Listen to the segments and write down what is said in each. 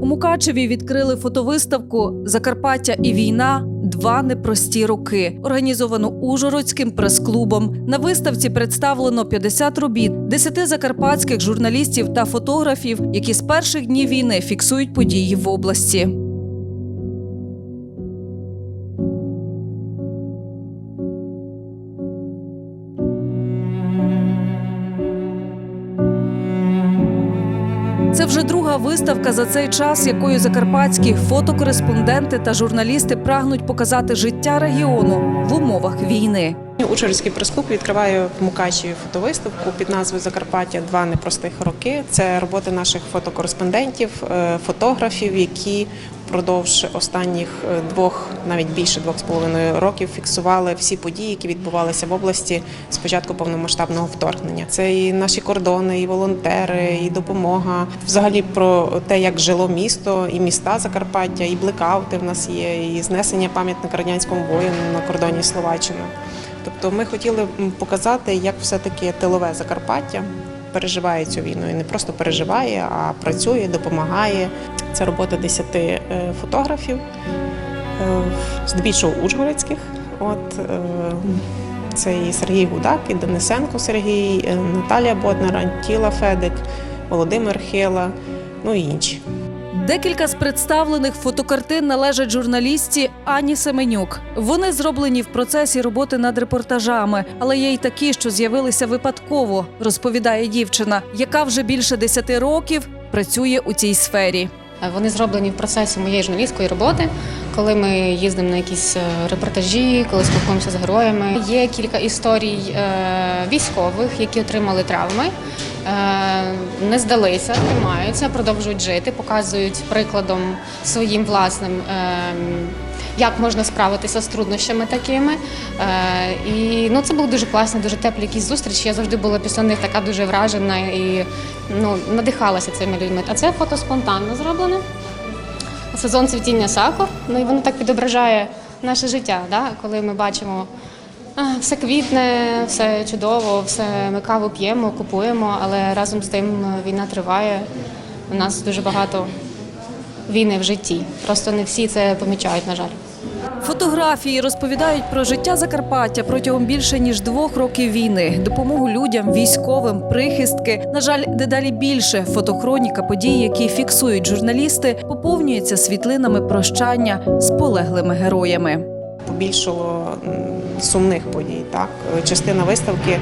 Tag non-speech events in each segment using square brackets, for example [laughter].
У Мукачеві відкрили фотовиставку Закарпаття і війна. Два непрості роки, організовану Ужгородським прес-клубом. На виставці представлено 50 робіт 10 закарпатських журналістів та фотографів, які з перших днів війни фіксують події в області. Це вже друга виставка за цей час, якою закарпатські фотокореспонденти та журналісти прагнуть показати життя регіону в умовах війни. Ужгородський прес-клуб відкриває в Мукачеві фотовиставку під назвою Закарпаття два непростих роки. Це роботи наших фотокореспондентів, е, фотографів, які впродовж останніх е, двох, навіть більше двох з половиною років, фіксували всі події, які відбувалися в області з початку повномасштабного вторгнення. Це і наші кордони, і волонтери, і допомога. Взагалі про те, як жило місто і міста Закарпаття, і блекаути в нас є, і знесення пам'ятника радянському воїну на кордоні з Словаччиною. Тобто ми хотіли показати, як все-таки тилове Закарпаття переживає цю війну і не просто переживає, а працює, допомагає. Це робота 10 е, фотографів, е, здебільшого ужгородських. От е, це і Сергій Гудак, і Денисенко Сергій, Наталія Боднар, Антіла Федик, Володимир Хила, ну і інші. Декілька з представлених фотокартин належать журналістці Ані Семенюк. Вони зроблені в процесі роботи над репортажами, але є й такі, що з'явилися випадково, розповідає дівчина, яка вже більше 10 років працює у цій сфері. Вони зроблені в процесі моєї журналістської роботи, коли ми їздимо на якісь е, репортажі, коли спілкуємося з героями. Є кілька історій е, військових, які отримали травми, е, не здалися, тримаються, продовжують жити, показують прикладом своїм власним. Як можна справитися з труднощами такими. Е, і ну, це були дуже класні, дуже теплі якісь зустрічі. Я завжди була після них така дуже вражена і ну, надихалася цими людьми. А це фото спонтанно зроблене. Сезон цвітіння сакур. Ну і воно так відображає наше життя, да? коли ми бачимо. Все квітне, все чудово, все ми каву п'ємо, купуємо, але разом з тим е, війна триває. У нас дуже багато війни в житті. Просто не всі це помічають, на жаль. Фотографії розповідають про життя Закарпаття протягом більше ніж двох років війни, допомогу людям, військовим, прихистки. На жаль, дедалі більше фотохроніка подій, які фіксують журналісти, поповнюється світлинами прощання з полеглими героями. побільшало сумних подій. Так, частина виставки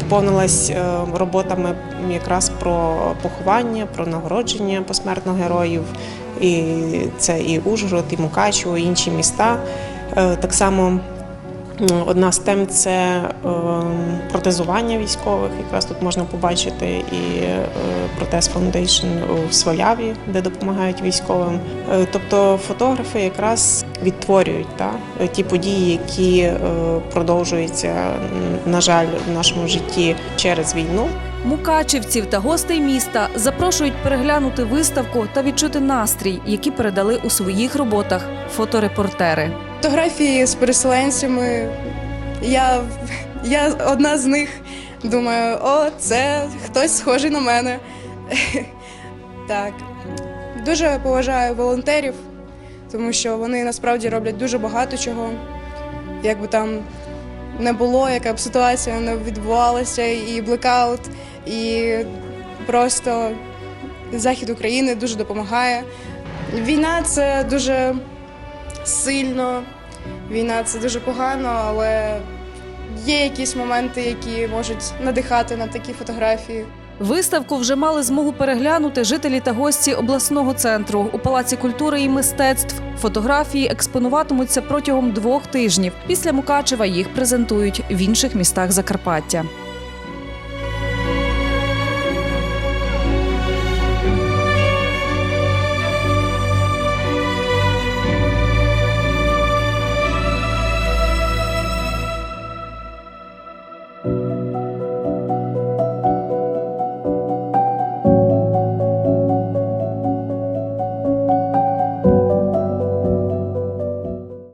поповнилась е, роботами якраз про поховання, про нагородження посмертно героїв. І це і Ужгород, і Мукачево, і інші міста. Е, Так само одна з тем це е, протезування військових. Якраз тут можна побачити і е, протез Foundation у Сваляві, де допомагають військовим. Тобто фотографи якраз відтворюють та, ті події, які продовжуються, на жаль, в нашому житті через війну. Мукачівців та гостей міста запрошують переглянути виставку та відчути настрій, який передали у своїх роботах фоторепортери. Фотографії з переселенцями. Я, я одна з них думаю, о, це хтось схожий на мене. [laughs] Так. Дуже поважаю волонтерів, тому що вони насправді роблять дуже багато чого. Як би там не було, яка б ситуація не відбувалася, і блекаут, і просто захід України дуже допомагає. Війна це дуже сильно. Війна це дуже погано, але є якісь моменти, які можуть надихати на такі фотографії. Виставку вже мали змогу переглянути жителі та гості обласного центру у Палаці культури і мистецтв. Фотографії експонуватимуться протягом двох тижнів. Після Мукачева їх презентують в інших містах Закарпаття.